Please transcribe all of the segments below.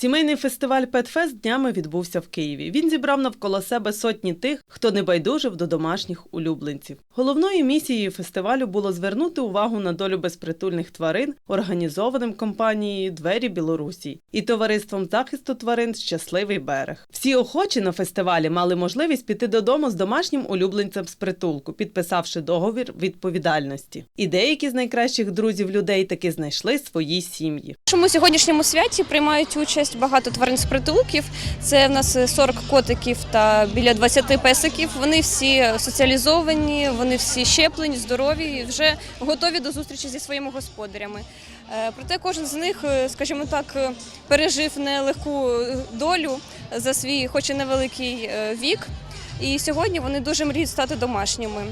Сімейний фестиваль Петфест днями відбувся в Києві. Він зібрав навколо себе сотні тих, хто не байдужив до домашніх улюбленців. Головною місією фестивалю було звернути увагу на долю безпритульних тварин, організованим компанією Двері Білорусі і товариством захисту тварин Щасливий берег. Всі охочі на фестивалі мали можливість піти додому з домашнім улюбленцем з притулку, підписавши договір відповідальності. І деякі з найкращих друзів людей таки знайшли свої сім'ї. Нашому сьогоднішньому святі приймають участь багато тварин з притулків. Це в нас 40 котиків та біля 20 песиків. Вони всі соціалізовані, вони всі щеплені, здорові, і вже готові до зустрічі зі своїми господарями. Е, Проте кожен з них, е, скажімо так, е, пережив нелегку е, долю за свій, хоч і невеликий е, вік. І сьогодні вони дуже мріють стати домашніми.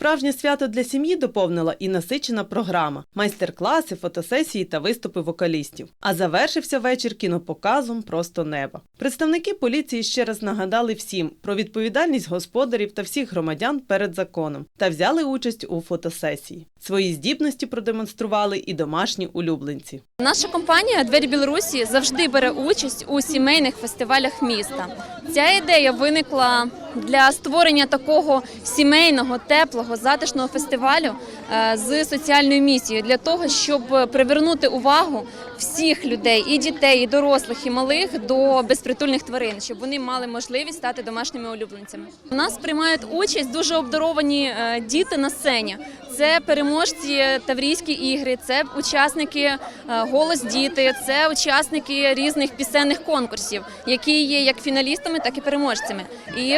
Справжнє свято для сім'ї доповнила і насичена програма, майстер-класи, фотосесії та виступи вокалістів. А завершився вечір кінопоказом просто неба. Представники поліції ще раз нагадали всім про відповідальність господарів та всіх громадян перед законом та взяли участь у фотосесії. Свої здібності продемонстрували і домашні улюбленці. Наша компанія Двері Білорусі завжди бере участь у сімейних фестивалях міста. Ця ідея виникла для створення такого сімейного, теплого, затишного фестивалю е, з соціальною місією для того, щоб привернути увагу всіх людей, і дітей, і дорослих, і малих до безпритульних тварин, щоб вони мали можливість стати домашніми улюбленцями. У нас приймають участь дуже обдаровані е, діти на сцені. Це переможці Таврійські ігри, це учасники е, голос діти, це учасники різних пісенних конкурсів, які є як фіналістами, так і переможцями. І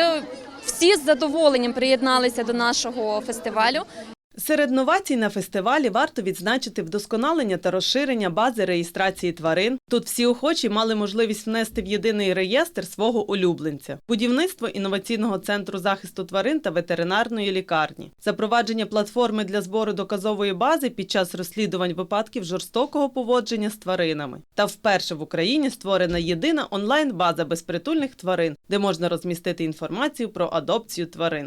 всі з задоволенням приєдналися до нашого фестивалю. Серед новацій на фестивалі варто відзначити вдосконалення та розширення бази реєстрації тварин. Тут всі охочі мали можливість внести в єдиний реєстр свого улюбленця, будівництво інноваційного центру захисту тварин та ветеринарної лікарні, запровадження платформи для збору доказової бази під час розслідувань випадків жорстокого поводження з тваринами. Та вперше в Україні створена єдина онлайн-база безпритульних тварин, де можна розмістити інформацію про адопцію тварин.